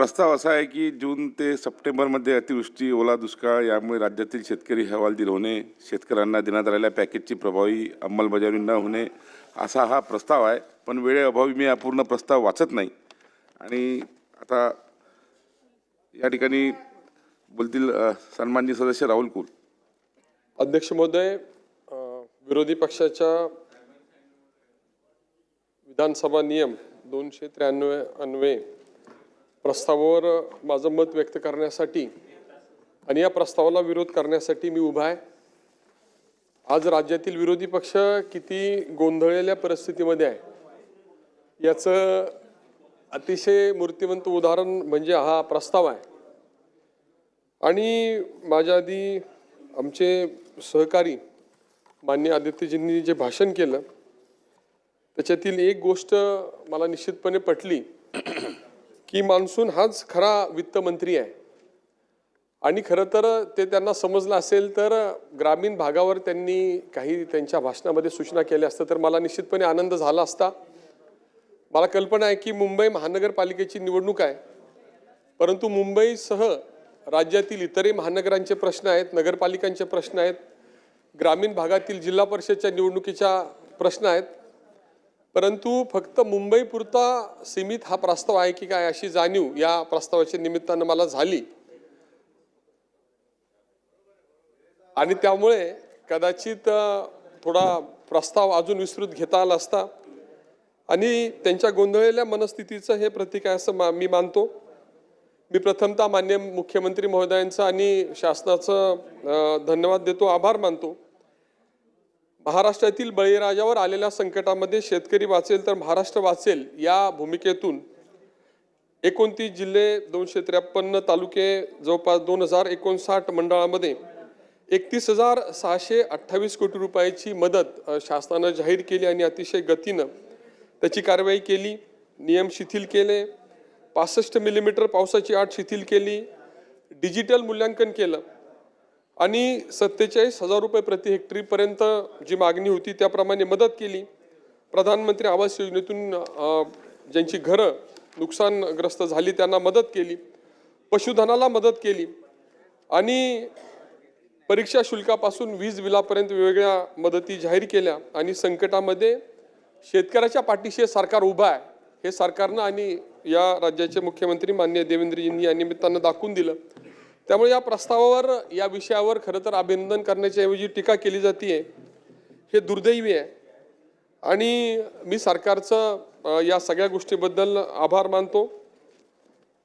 प्रस्ताव असा आहे की जून ते सप्टेंबरमध्ये अतिवृष्टी ओला दुष्काळ यामुळे राज्यातील शेतकरी हवालदिल होणे शेतकऱ्यांना देण्यात आलेल्या पॅकेजची प्रभावी अंमलबजावणी न होणे असा हा प्रस्ताव आहे. पण वेळेअभावी मी हा पूर्ण प्रस्ताव वाचत नाही. आणि आता या ठिकाणी बोलतील अ, सन्माननीय सदस्य राहुल कुल. अध्यक्ष महोदय विरोधी पक्षाच्या विधानसभा नियम दोनशे त्र्याण्णव अन्वये प्रस्तावावर माझं मत व्यक्त करण्यासाठी आणि या प्रस्तावाला विरोध करण्यासाठी मी उभा आहे. आज राज्यातील विरोधी पक्ष किती गोंधळलेल्या परिस्थितीमध्ये आहे याचं अतिशय मूर्तिवंत उदाहरण म्हणजे हा प्रस्ताव आहे. आणि माझ्या आधी आमचे सहकारी मान्य आदित्यजींनी जे भाषण केलं त्याच्यातील एक गोष्ट मला निश्चितपणे पटली. की मान्सून हाच खरा वित्तमंत्री आहे. आणि खरं तर ते त्यांना समजलं असेल तर ग्रामीण भागावर त्यांनी काही त्यांच्या भाषणामध्ये सूचना केल्या असतं तर मला निश्चितपणे आनंद झाला असता. मला कल्पना आहे की मुंबई महानगरपालिकेची निवडणूक आहे. परंतु मुंबईसह राज्यातील इतरही महानगरांचे प्रश्न आहेत नगरपालिकांचे प्रश्न आहेत ग्रामीण भागातील जिल्हा परिषदच्या निवडणुकीच्या प्रश्न आहेत परंतु फक्त मुंबईपुरता सीमित हा प्रस्ताव आहे की काय अशी जाणीव या प्रस्तावाच्या निमित्तानं मला झाली. आणि त्यामुळे कदाचित थोडा प्रस्ताव अजून विस्तृत घेता आला असता. आणि त्यांच्या गोंधळलेल्या मनस्थितीचं हे प्रतीक आहे असं मा मी मानतो. मी प्रथमतः मान्य मुख्यमंत्री महोदयांचं आणि शासनाचं धन्यवाद देतो आभार मानतो. महाराष्ट्रातील बळीराजावर आलेल्या संकटामध्ये शेतकरी वाचेल तर महाराष्ट्र वाचेल या भूमिकेतून एकोणतीस जिल्हे दोनशे त्रेपन्न तालुके जवळपास दोन हजार एकोणसाठ मंडळामध्ये एकतीस हजार सहाशे अठ्ठावीस कोटी रुपयाची मदत शासनानं जाहीर केली आणि अतिशय गतीनं त्याची कारवाई केली. नियम शिथिल केले. पासष्ट मिलीमीटर पावसाची आठ शिथिल केली. डिजिटल मूल्यांकन केलं. आणि सत्तेचाळीस हजार रुपये प्रति हेक्टरीपर्यंत जी मागणी होती त्याप्रमाणे मदत केली. प्रधानमंत्री आवास योजनेतून ज्यांची घरं नुकसानग्रस्त झाली त्यांना मदत केली. पशुधनाला मदत केली. आणि परीक्षा शुल्कापासून वीज बिलापर्यंत वेगवेगळ्या मदती जाहीर केल्या आणि संकटामध्ये शेतकऱ्याच्या पाठीशी सरकार उभं आहे हे सरकारनं आणि या राज्याचे मुख्यमंत्री मान्य देवेंद्रजींनी या निमित्तानं दाखवून दिलं. त्यामुळे या प्रस्तावावर या विषयावर खरं तर अभिनंदन करण्याच्या ऐवजी टीका केली जाते हे दुर्दैवी आहे. आणि मी सरकारचं या सगळ्या गोष्टीबद्दल आभार मानतो.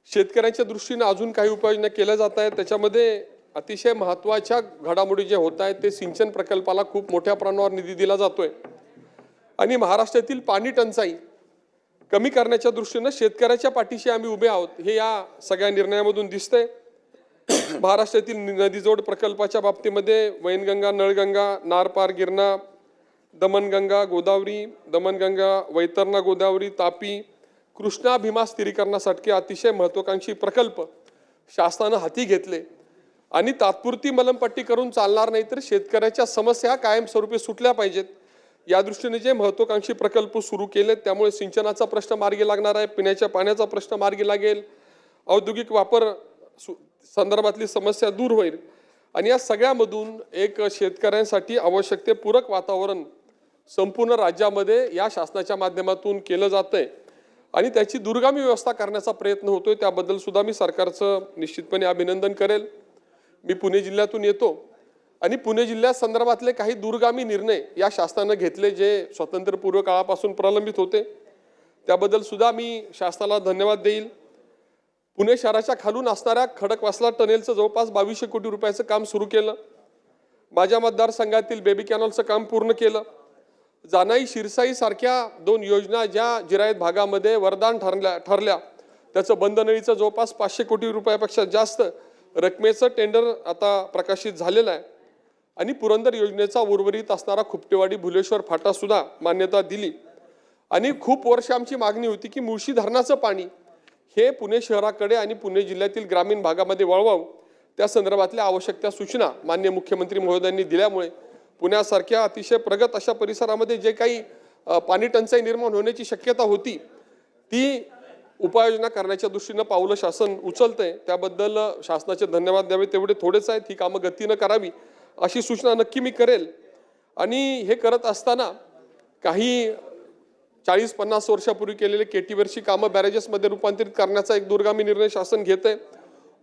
शेतकऱ्यांच्या दृष्टीने अजून काही उपाययोजना केल्या जात आहेत. त्याच्यामध्ये अतिशय महत्त्वाच्या घडामोडी जे होत आहेत ते सिंचन प्रकल्पाला खूप मोठ्या प्रमाणावर निधी दिला जातोय. आणि महाराष्ट्रातील पाणी टंचाई कमी करण्याच्या दृष्टीनं शेतकऱ्याच्या पाठीशी आम्ही उभे आहोत हे या सगळ्या निर्णयामधून दिसतंय. महाराष्ट्रातील नदीजोड प्रकल्पाच्या बाबतीमध्ये वैनगंगा नळगंगा नारपार गिरणा दमनगंगा गोदावरी दमनगंगा वैतरणा गोदावरी तापी कृष्णा भीमा स्थिरीकरणासाठी अतिशय महत्त्वाकांक्षी प्रकल्प शासनानं हाती घेतले. आणि तात्पुरती मलमपट्टी करून चालणार नाही तर शेतकऱ्याच्या समस्या कायमस्वरूपी सुटल्या पाहिजेत. या दृष्टीने जे महत्त्वाकांक्षी प्रकल्प सुरू केलेत त्यामुळे सिंचनाचा प्रश्न मार्गी लागणार आहे पिण्याच्या पाण्याचा प्रश्न मार्गी लागेल. औद्योगिक वापर संदर्भातली समस्या दूर होईल. आणि या सगळ्यामधून एक शेतकऱ्यांसाठी आवश्यक ते पूरक वातावरण संपूर्ण राज्यामध्ये या शासनाच्या माध्यमातून केलं जातं आहे आणि त्याची दूरगामी व्यवस्था करण्याचा प्रयत्न होतोय त्याबद्दल सुद्धा मी सरकारचं निश्चितपणे अभिनंदन करेल. मी पुणे जिल्ह्यातून येतो. आणि पुणे जिल्ह्या संदर्भातले काही दूरगामी निर्णय या शासनानं घेतले जे स्वातंत्र्यपूर्व काळापासून प्रलंबित होते. त्याबद्दल सुद्धा मी शासनाला धन्यवाद देईल. पुणे शहराच्या खालून असणाऱ्या खडकवासला टनेलचं जवळपास बावीसशे कोटी रुपयाचं काम सुरू केलं. माझ्या मतदारसंघातील बेबी कॅनॉलचं काम पूर्ण केलं. जानाई शिरसाई सारख्या दोन योजना ज्या जिरायत भागामध्ये वरदान ठरल्या ठरल्या. त्याचं बंदनळीचं जवळपास पाचशे कोटी रुपयापेक्षा जास्त रकमेचं टेंडर आता प्रकाशित झालेलं आहे. आणि पुरंदर योजनेचा उर्वरित असणारा खुपटेवाडी भुलेश्वर फाटासुद्धा मान्यता दिली. आणि खूप वर्ष आमची मागणी होती की मुळशी धरणाचं पाणी हे पुणे शहराकडे आणि पुणे जिल्ह्यातील ग्रामीण भागामध्ये वळवावं त्या संदर्भातल्या आवश्यक त्या सूचना मान्य मुख्यमंत्री महोदयांनी दिल्यामुळे पुण्यासारख्या अतिशय प्रगत अशा परिसरामध्ये जे काही पाणी टंचाई निर्माण होण्याची शक्यता होती ती उपाययोजना करण्याच्या दृष्टीनं पावलं शासन उचलतंय. त्याबद्दल शासनाचे धन्यवाद द्यावे तेवढे थोडेच आहेत. ही कामं गतीनं करावी अशी सूचना नक्की मी करेल. आणि हे करत असताना काही चाळीस पन्नास वर्षापूर्वी केलेले केटीवरची कामं बॅरेजेसमध्ये रूपांतरित करण्याचा एक दुर्गामी निर्णय शासन घेत आहे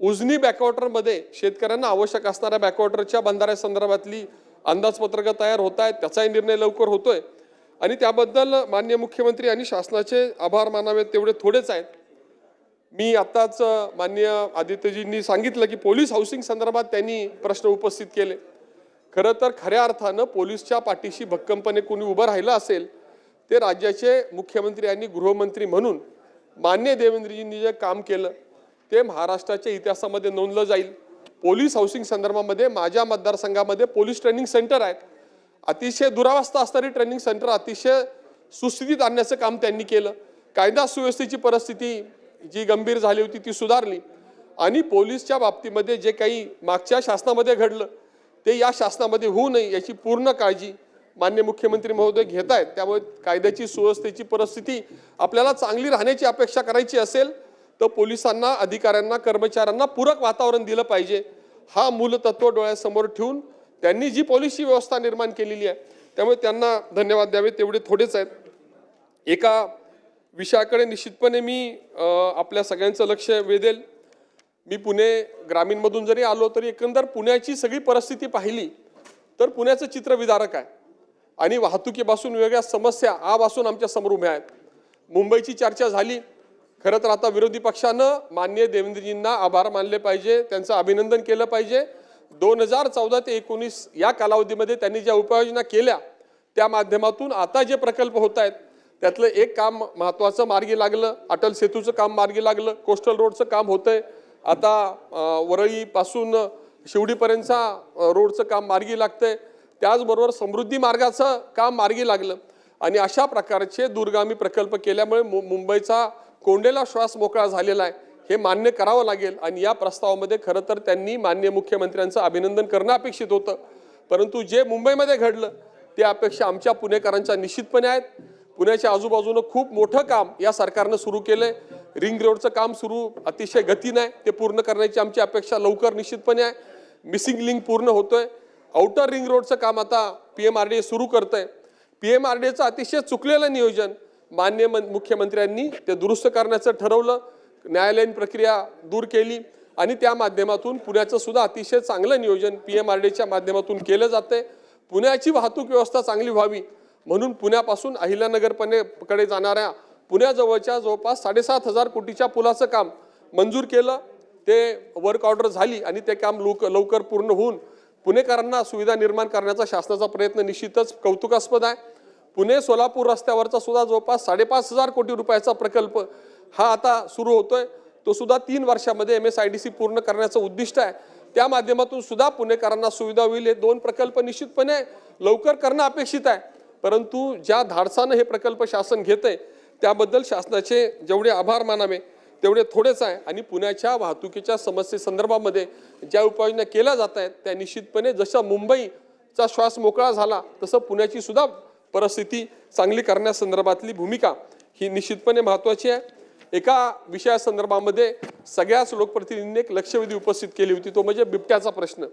उजनी बॅकवॉटरमध्ये शेतकऱ्यांना आवश्यक असणाऱ्या बॅकवॉटरच्या बंधाऱ्यासंदर्भातली अंदाजपत्रकं तयार होत आहेत त्याचाही निर्णय लवकर होतोय. आणि त्याबद्दल मान्य मुख्यमंत्री आणि शासनाचे आभार मानावेत तेवढे थोडेच आहेत. मी आत्ताच मान्य आदित्यजींनी सांगितलं की पोलीस हाऊसिंग संदर्भात त्यांनी प्रश्न उपस्थित केले. खरं तर खऱ्या अर्थानं पोलीसच्या पाठीशी भक्कमपणे कोणी उभं राहिलं असेल ते राज्याचे मुख्यमंत्री आणि गृहमंत्री म्हणून मान्य देवेंद्रजींनी जे काम केलं ते महाराष्ट्राच्या इतिहासामध्ये नोंदलं जाईल. पोलीस हाऊसिंग संदर्भामध्ये माझ्या मतदारसंघामध्ये पोलीस ट्रेनिंग सेंटर आहेत अतिशय दुरावस्था असणारी ट्रेनिंग सेंटर अतिशय सुस्थितीत आणण्याचं काम त्यांनी केलं. कायदा सुव्यवस्थेची परिस्थिती जी गंभीर झाली होती ती सुधारली. आणि पोलीसच्या बाबतीमध्ये जे काही मागच्या शासनामध्ये घडलं ते या शासनामध्ये होऊ नये याची पूर्ण काळजी मान्य मुख्यमंत्री महोदय घेत आहेत त्यामुळे कायद्याची सुव्यवस्थेची परिस्थिती आपल्याला चांगली राहण्याची अपेक्षा करायची असेल तर पोलिसांना अधिकाऱ्यांना कर्मचाऱ्यांना पूरक वातावरण दिलं पाहिजे. हा मूलतत्व डोळ्यासमोर ठेवून त्यांनी जी पॉलिसी व्यवस्था निर्माण केलेली आहे त्यामुळे त्यांना धन्यवाद द्यावे तेवढे थोडेच आहेत. एका विषयाकडे निश्चितपणे मी आपल्या सगळ्यांचं लक्ष वेधेल. मी पुणे ग्रामीणमधून जरी आलो तरी एकंदर पुण्याची सगळी परिस्थिती पाहिली तर पुण्याचं चित्र विदारक आहे. आणि वाहतुकीपासून वेगळ्या समस्या आपासून आमच्यासमोर उभ्या आहेत. मुंबईची चर्चा झाली. खरं तर आता विरोधी पक्षानं मान्य देवेंद्रजींना आभार मानले पाहिजे. त्यांचं अभिनंदन केलं पाहिजे. दोन हजार चौदा ते एकोणीस या कालावधीमध्ये त्यांनी ज्या उपाययोजना केल्या त्या माध्यमातून आता जे प्रकल्प होत आहेत त्यातलं एक काम महत्त्वाचं मार्गी लागलं. अटल सेतूचं काम मार्गी लागलं. कोस्टल रोडचं काम होतंय. आता वरळीपासून शिवडीपर्यंतचा रोडचं काम मार्गी लागतंय. त्याचबरोबर समृद्धी मार्गाचं काम मार्गी लागलं. आणि अशा प्रकारचे दूरगामी प्रकल्प केल्यामुळे मु मुंबईचा कोंडेला श्वास मोकळा झालेला आहे हे मान्य करावं लागेल. आणि या प्रस्तावामध्ये खरं तर त्यांनी मान्य मुख्यमंत्र्यांचं अभिनंदन करणं अपेक्षित होतं. परंतु जे मुंबईमध्ये घडलं ते अपेक्षा आमच्या पुणेकरांच्या निश्चितपणे आहेत. पुण्याच्या आजूबाजूनं खूप मोठं काम या सरकारनं सुरू केलं आहे रिंग रोडचं काम सुरू अतिशय गतीनं आहे. ते पूर्ण करण्याची आमची अपेक्षा लवकर निश्चितपणे आहे. मिसिंग लिंक पूर्ण होतोय. आउटर रिंग रोडचं काम आता P M R D A सुरू करतंय. पी एम आर डी एचं अतिशय चुकलेलं नियोजन मान्य मन- मुख्यमंत्र्यांनी ते दुरुस्त करण्याचं ठरवलं न्यायालयीन प्रक्रिया दूर केली आणि त्या माध्यमातून पुण्याचं सुद्धा अतिशय चांगलं नियोजन पी एम आर डीच्या माध्यमातून केलं जातंय. पुण्याची वाहतूक व्यवस्था चांगली व्हावी म्हणून पुण्यापासून अहिल्यानगरपणे कडे जाणाऱ्या पुण्याजवळच्या जवळपास साडेसात हजार कोटीच्या पुलाचं काम मंजूर केलं. ते वर्क ऑर्डर झाली आणि ते काम लवकर लवकर पूर्ण होऊन पुणेकरांना सुविधा निर्माण करण्याचा शासनाचा प्रयत्न निश्चितच कौतुकास्पद आहे. पुणे सोलापूर रस्त्यावरचा सुद्धा जवळपास साडेपाच हजार कोटी रुपयाचा प्रकल्प हा आता सुरू होतोय. तो सुद्धा तीन वर्षामध्ये M S I D C पूर्ण करण्याचं उद्दिष्ट आहे. त्या माध्यमातून सुद्धा पुणेकरांना सुविधा होईल हे दोन प्रकल्प निश्चितपणे लवकर करणं अपेक्षित आहे. परंतु ज्या धाडसानं हे प्रकल्प शासन घेतंय त्याबद्दल शासनाचे जेवढे आभार मानावे तेवढे थोडेच आहे. आणि पुण्याच्या वाहतुकीच्या समस्येसंदर्भामध्ये ज्या उपाययोजना केल्या जात आहेत त्या निश्चितपणे जशा मुंबईचा श्वास मोकळा झाला तसं पुण्याची सुद्धा परिस्थिती चांगली करण्यासंदर्भातली भूमिका ही निश्चितपणे महत्त्वाची आहे. एका विषयासंदर्भामध्ये सगळ्याच लोकप्रतिनिधींनी एक लक्षवेधी उपस्थित केली होती तो म्हणजे बिबट्याचा प्रश्न.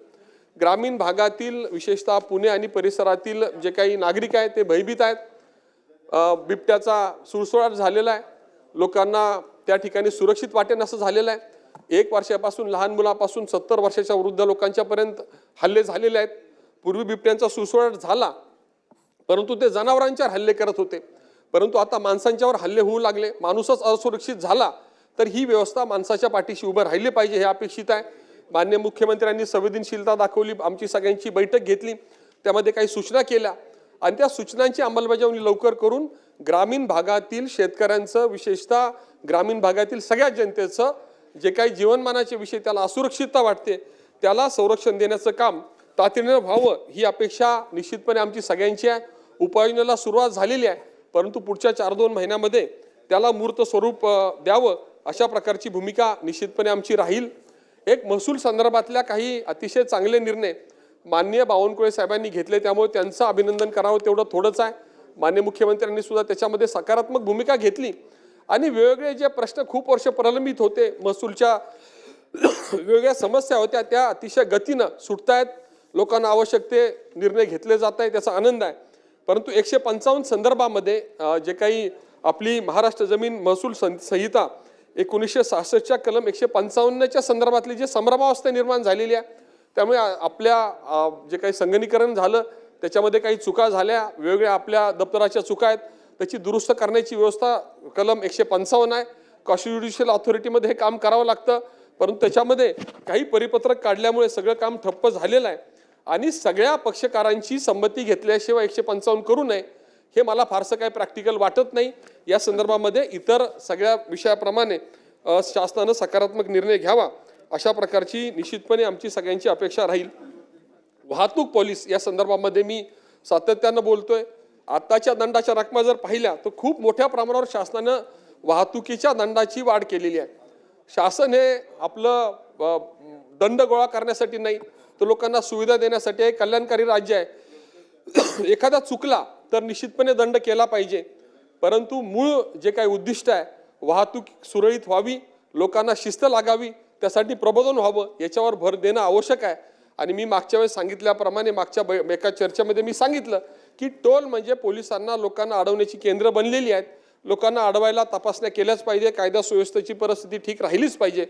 ग्रामीण भागातील विशेषतः पुणे आणि परिसरातील जे काही नागरिक आहेत ते भयभीत आहेत. बिबट्याचा सुळसुळाट झालेला आहे. लोकांना त्या ठिकाणी सुरक्षित वाटेन असं झालेलं आहे. एक वर्षापासून लहान मुलापासून सत्तर वर्षाच्या वृद्ध लोकांच्यापर्यंत हल्ले झालेले आहेत. पूर्वी बिबट्यांचा सुसवाट झाला परंतु ते जनावरांच्यावर हल्ले करत होते. परंतु आता माणसांच्यावर हल्ले होऊ लागले. माणूसच असुरक्षित झाला तर ही व्यवस्था माणसाच्या पाठीशी उभं राहिली पाहिजे हे अपेक्षित आहे. मान्य मुख्यमंत्र्यांनी संवेदनशीलता दाखवली आमची सगळ्यांची बैठक घेतली. त्यामध्ये काही सूचना केल्या. आणि त्या सूचनांची अंमलबजावणी लवकर करून ग्रामीण भागातील शेतकऱ्यांचं विशेषतः ग्रामीण भागातील सगळ्या जनतेचं जे काही जीवनमानाचे विषय त्याला असुरक्षितता वाटते त्याला संरक्षण देण्याचं काम तातडीनं व्हावं ही अपेक्षा निश्चितपणे आमची सगळ्यांची आहे. उपाययोजनेला सुरुवात झालेली आहे परंतु पुढच्या चार दोन महिन्यामध्ये त्याला मूर्त स्वरूप द्यावं अशा प्रकारची भूमिका निश्चितपणे आमची राहील. एक महसूल संदर्भातल्या काही अतिशय चांगले निर्णय माननीय बावनकुळे साहेबांनी घेतले त्यामुळे त्यांचं अभिनंदन करावं तेवढं थोडंच आहे. मान्य मुख्यमंत्र्यांनी सुद्धा त्याच्यामध्ये सकारात्मक भूमिका घेतली. आणि वेगवेगळे जे प्रश्न खूप वर्ष प्रलंबित होते महसूलच्या वेगवेगळ्या समस्या होत्या त्या अतिशय गतीनं सुटतायत. लोकांना आवश्यक ते निर्णय घेतले जात आहेत त्याचा आनंद आहे. परंतु एकशे पंचावन्न संदर्भामध्ये जे काही आपली महाराष्ट्र जमीन महसूल सं संहिता एकोणीसशे सहासष्टच्या कलम एकशे पंचावन्नच्या संदर्भातली जी संभ्रमावस्था निर्माण झालेली आहे त्यामुळे आपल्या जे काही संगणीकरण झालं त्याच्यामध्ये काही चुका झाल्या वेगवेगळ्या आपल्या दप्तराच्या चुका आहेत त्याची दुरुस्त करण्याची व्यवस्था कलम एकशे पंचावन्न आहे. कॉन्स्टिट्युशनल ऑथॉरिटीमध्ये हे काम करावं लागतं परंतु त्याच्यामध्ये काही परिपत्रक काढल्यामुळे सगळं काम ठप्प झालेलं आहे. आणि सगळ्या पक्षकारांची संमती घेतल्याशिवाय एकशे पंचावन्न करू नये हे मला फारसं काही प्रॅक्टिकल वाटत नाही. या संदर्भामध्ये इतर सगळ्या विषयाप्रमाणे शासनानं सकारात्मक निर्णय घ्यावा. अशा प्रकारची निश्चितपणे आमची सगळ्यांची अपेक्षा राहील. वाहतूक पोलीस या संदर्भामध्ये मी सातत्यानं बोलतोय. आत्ताच्या दंडाच्या रकमा जर पाहिल्या तर खूप मोठ्या प्रमाणावर शासनानं वाहतुकीच्या दंडाची वाढ केलेली आहे. शासन हे आपलं दंड गोळा करण्यासाठी नाही तर लोकांना सुविधा देण्यासाठी आहे कल्याणकारी राज्य आहे. एखादा चुकला तर निश्चितपणे दंड केला पाहिजे. परंतु मूळ जे काही उद्दिष्ट आहे वाहतूक सुरळीत व्हावी लोकांना शिस्त लागावी त्यासाठी प्रबोधन व्हावं याच्यावर भर देणं आवश्यक आहे. आणि मी मागच्या वेळेस सांगितल्याप्रमाणे मागच्या बै- एका चर्चेमध्ये मी सांगितलं की टोल म्हणजे पोलिसांना लोकांना अडवण्याची केंद्र बनलेली आहेत. लोकांना अडवायला तपासण्या केल्याच पाहिजे कायदा सुव्यवस्थेची परिस्थिती ठीक राहिलीच पाहिजे.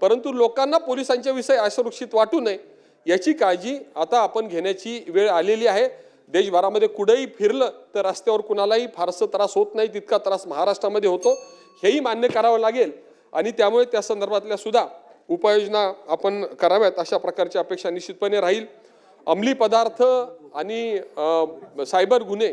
परंतु लोकांना पोलिसांच्या विषयी असुरक्षित वाटू नये याची काळजी आता आपण घेण्याची वेळ आलेली आहे. देशभरामध्ये कुठेही फिरलं तर रस्त्यावर कुणालाही फारसं त्रास होत नाही तितका त्रास महाराष्ट्रामध्ये होतो. हेही मान्य करावं लागेल. आणि त्यामुळे त्या संदर्भातल्या सुद्धा उपाययोजना आपण कराव्यात अशा प्रकारची अपेक्षा निश्चितपणे राहील. अंमली पदार्थ आणि सायबर गुन्हे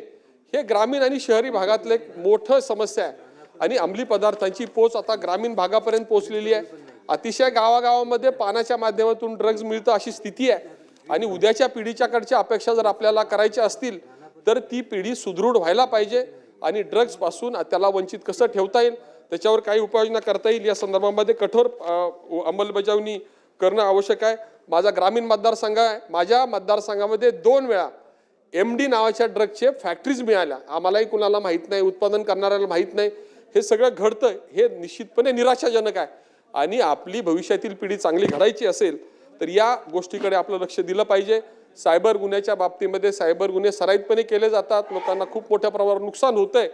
हे ग्रामीण आणि शहरी भागातलं एक मोठं समस्या आहे. आणि अंमली पदार्थांची पोच आता ग्रामीण भागापर्यंत पोचलेली आहे. अतिशय गावागावामध्ये पाण्याच्या माध्यमातून ड्रग्ज मिळतं अशी स्थिती आहे. आणि उद्याच्या पिढीच्याकडच्या अपेक्षा जर आपल्याला करायच्या असतील तर ती पिढी सुदृढ व्हायला पाहिजे. आणि ड्रग्जपासून त्याला वंचित कसं ठेवता येईल? त्याच्यावर काही उपाययोजना करता येईल या संदर्भामध्ये कठोर अंमलबजावणी करणं आवश्यक आहे. माझा ग्रामीण मतदारसंघ आहे. माझ्या मतदारसंघामध्ये दोन वेळा एम डी नावाच्या ड्रगचे फॅक्टरीज मिळाल्या. आम्हालाही कुणाला माहीत नाही उत्पादन करणाऱ्याला माहीत नाही. हे सगळं घडतं हे निश्चितपणे निराशाजनक आहे. आणि आपली भविष्यातील पिढी चांगली घडायची असेल तर या गोष्टीकडे आपलं लक्ष दिलं पाहिजे. सायबर गुन्ह्याच्या बाबतीमध्ये सायबर गुन्हे सराईतपणे केले जातात. लोकांना खूप मोठ्या प्रमाणावर नुकसान होतंय.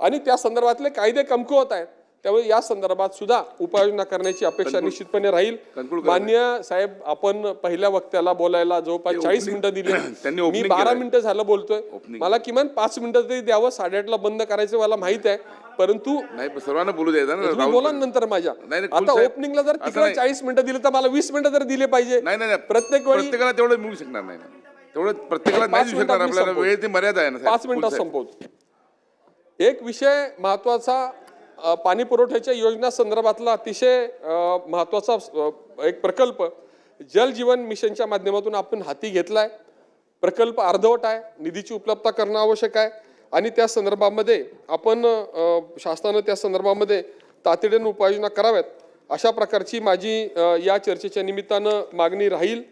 आणि त्या संदर्भातले कायदे कमकुवत आहेत त्यामुळे या संदर्भात सुद्धा उपाययोजना करण्याची अपेक्षा निश्चितपणे राहील. मान्य साहेब आपण पहिल्या वक्त्याला बोलायला जवळपास चाळीस मिनिटं दिली मी बारा. मिनिटं झालं बोलतोय. मला किमान पाच मिनिटं तरी द्यावं साडेआठला बंद करायचं मला माहीत आहे परंतु सर्वांना बोलू द्यायचं बोला नंतर माझ्या आता ओपनिंगला जर तिकडे. चाळीस मिनिटं दिले तर मला वीस मिनिटं तर दिले पाहिजे नाही नाही. प्रत्येक वेळी प्रत्येकाला तेवढं मिळू शकणार नाही. तेवढं प्रत्येकाला नाही पाच देऊ शकणार आपल्याला. वेळ ती मर्यादा आहे ना. पाच मिनिटात साहेब. संपवतो एक विषय महत्त्वाचा पाणी पुरवठ्याच्या योजना संदर्भातला अतिशय महत्त्वाचा एक प्रकल्प. जल जीवन मिशनच्या माध्यमातून आपण हाती घेतला आहे प्रकल्प अर्धवट आहे निधीची उपलब्धता करणं आवश्यक आहे. आणि त्या संदर्भामध्ये आपण शासनानं त्या संदर्भामध्ये तातडीनं उपाययोजना कराव्यात. अशा प्रकारची माझी या चर्चेच्या निमित्तानं मागणी राहील.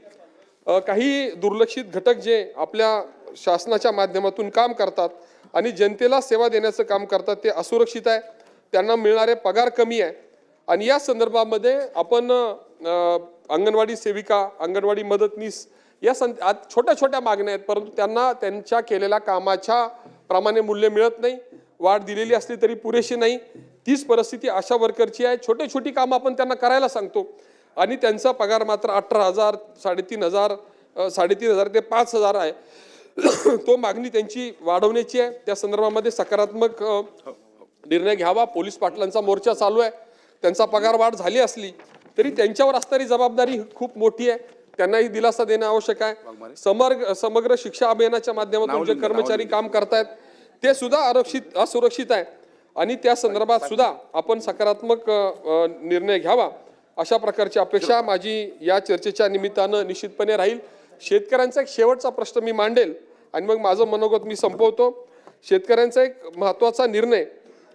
काही दुर्लक्षित घटक जे आपल्या शासनाच्या माध्यमातून काम करतात आणि जनतेला सेवा देण्याचं काम करतात ते असुरक्षित आहे. त्यांना मिळणारे पगार कमी आहे. आणि या संदर्भामध्ये आपण अंगणवाडी सेविका अंगणवाडी मदतनीस या सं छोट्या छोट्या मागण्या आहेत परंतु त्यांना त्यांच्या केलेल्या कामाच्या प्रमाणे मूल्य मिळत नाही. वाढ दिलेली असली तरी पुरेशी नाही. तीच परिस्थिती अशा वर्करची आहे. छोटे छोटी कामं आपण त्यांना करायला सांगतो. आणि त्यांचा पगार मात्र अठरा हजार साडेतीन हजार साडेतीन हजार ते पाच हजार आहे. तो मागणी त्यांची वाढवण्याची आहे. त्या संदर्भामध्ये सकारात्मक निर्णय घ्यावा. पोलीस पाटलांचा मोर्चा चालू आहे. त्यांचा पगार वाढ झाली असली तरी त्यांच्यावर असणारी जबाबदारी खूप मोठी आहे. त्यांनाही दिलासा देणं आवश्यक आहे. समग्र समग्र शिक्षा अभियानाच्या माध्यमातून जे कर्मचारी काम करतायत ते सुद्धा आरक्षित असुरक्षित आहे. आणि त्या संदर्भात सुद्धा आपण सकारात्मक निर्णय घ्यावा अशा प्रकारची अपेक्षा माझी या चर्चेच्या निमित्तानं निश्चितपणे राहील. शेतकऱ्यांचा एक शेवटचा प्रश्न मी मांडेल. आणि मग माझं मनोगत मी संपवतो. शेतकऱ्यांचा एक महत्त्वाचा निर्णय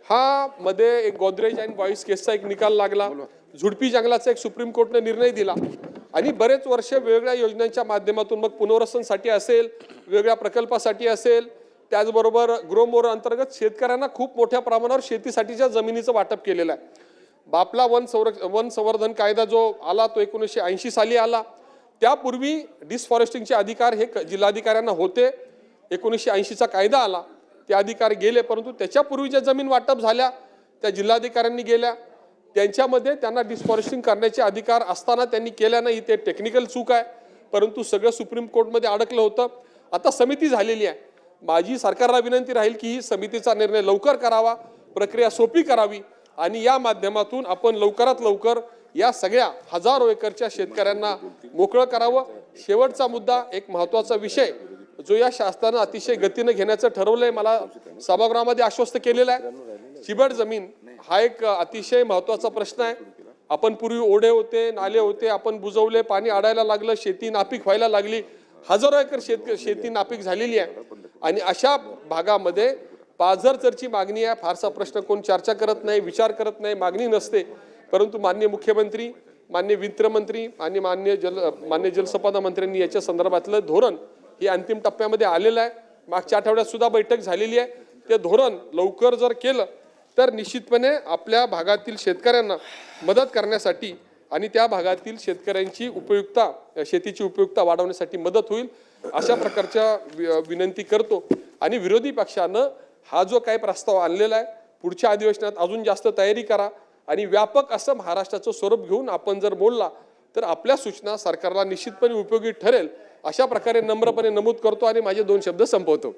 हा मध्ये एक गोदरेज अँड बॉईस केसचा एक निकाल लागला. झुडपी जंगलाचा एक सुप्रीम कोर्टने निर्णय दिला. आणि बरेच वर्ष वेगवेगळ्या योजनांच्या माध्यमातून मग पुनर्वसनसाठी असेल वेगळ्या प्रकल्पासाठी असेल त्याचबरोबर ग्रोमोर अंतर्गत शेतकऱ्यांना खूप मोठ्या प्रमाणावर शेतीसाठीच्या जमिनीचं वाटप केलेलं आहे. बापला वन संरक्ष वन संवर्धन कायदा जो आला तो एकोणीसशे ऐंशी साली आला. त्यापूर्वी डिसफॉरेस्टिंगचे अधिकार हे क- जिल्हाधिकाऱ्यांना होते. एकोणीसशे ऐंशीचा कायदा आला. ते अधिकार गेले परंतु त्याच्यापूर्वी ज्या जमीन वाटप झाल्या. त्या जिल्हाधिकाऱ्यांनी गेल्या. त्यांच्यामध्ये त्यांना डिसफॉरेस्टिंग करण्याचे अधिकार असताना त्यांनी केल्या नाही. ते टेक्निकल चूक आहे. परंतु सगळं सुप्रीम कोर्टमध्ये अडकलं होतं. आता समिती झालेली आहे. माझी सरकारला विनंती राहील की ही समितीचा निर्णय लवकर करावा. प्रक्रिया सोपी करावी. आणि या माध्यमातून आपण लवकरात लवकर या सगळ्या हजारो एकरच्या शेतकऱ्यांना मोकळं करावं. शेवटचा मुद्दा एक महत्त्वाचा विषय जो या शासनानं अतिशय गतीनं घेण्याचं ठरवलंय मला सभागृहामध्ये आश्वस्त केलेलं आहे. चिबड जमीन हा एक अतिशय महत्त्वाचा प्रश्न आहे. आपण पूर्वी ओढे होते नाले होते आपण बुजवले पाणी अडायला लागलं शेती नापीक व्हायला लागली. हजारो एकर शेत शेती नापीक झालेली आहे. आणि अशा भागामध्ये पाझरचरची मागणी आहे. फारसा प्रश्न कोण चर्चा करत नाही विचार करत नाही मागणी नसते. परंतु माननीय मुख्यमंत्री मान्य वित्तमंत्री आणि मान्य जल मान्य जलसंपदा मंत्र्यांनी याच्या संदर्भातलं धोरण हे अंतिम टप्प्यामध्ये आलेलं आहे. मागच्या आठवड्यात सुद्धा बैठक झालेली आहे. ते धोरण लवकर जर केलं तर निश्चितपणे आपल्या भागातील शेतकऱ्यांना मदत करण्यासाठी आणि त्या भागातील शेतकऱ्यांची उपयुक्ता शेतीची उपयुक्ता वाढवण्यासाठी मदत होईल अशा प्रकारच्या वि- विनंती करतो. आणि विरोधी पक्षानं हा जो काही प्रस्ताव आणलेला आहे पुढच्या अधिवेशनात अजून जास्त तयारी करा. आणि व्यापक असं महाराष्ट्राचं स्वरूप घेऊन आपण जर बोलला तर आपल्या सूचना सरकारला निश्चितपणे उपयोगी ठरेल अशा प्रकारे नम्रपणे नमूद करतो आणि माझे दोन शब्द संपवतो.